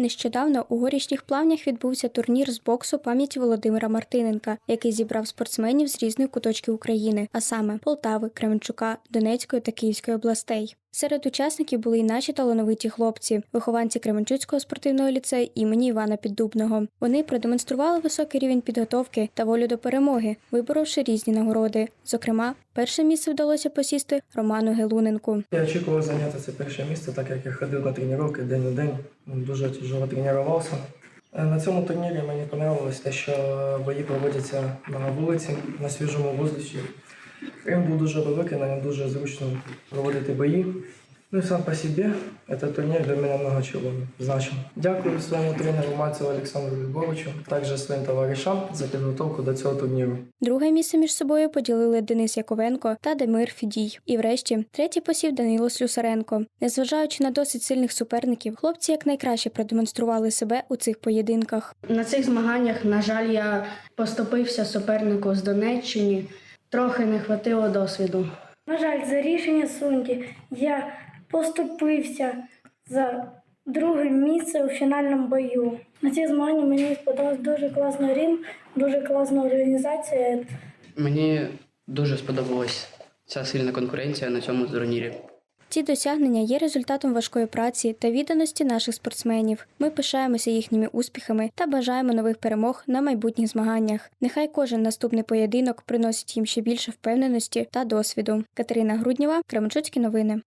Нещодавно у горішніх плавнях відбувся турнір з боксу пам'яті Володимира Мартиненка, який зібрав спортсменів з різних куточків України, а саме Полтави, Кременчука, Донецької та Київської областей. Серед учасників були й наші талановиті хлопці, вихованці Кременчуцького спортивного ліцею імені Івана Піддубного. Вони продемонстрували високий рівень підготовки та волю до перемоги, виборовши різні нагороди. Зокрема, перше місце вдалося посісти Роману Гелуненку. Я очікував зайняти це перше місце, так як я ходив на тренування день у день, дуже тяжело тренувався. Е, На цьому турнірі мені подобалось те, що бої проводяться на вулиці, на свіжому воздусі. Крим був дуже великий, на ньому дуже зручно проводити бої. Ну і сам по собі, цей турнір для мене много чого значив. Дякую своєму тренеру Мальцеву Олександру Львовичу, також своїм товаришам за підготовку до цього турніру. Друге місце між собою поділили Денис Яковенко та Демир Фідій. І врешті третій посів Данило Слюсаренко. Незважаючи на досить сильних суперників, хлопці якнайкраще продемонстрували себе у цих поєдинках. На цих змаганнях, на жаль, я поступився супернику з Донеччини. Трохи не хватило досвіду. На жаль, за рішення Сунді я поступився за друге місце у фінальному бою. На ці змагання мені сподобався дуже класний рім, дуже класна організація. Мені дуже сподобалась ця сильна конкуренція на цьому турнірі. Ці досягнення є результатом важкої праці та відданості наших спортсменів. Ми пишаємося їхніми успіхами та бажаємо нових перемог на майбутніх змаганнях. Нехай кожен наступний поєдинок приносить їм ще більше впевненості та досвіду. Катерина Груднєва, Кременчуцькі новини.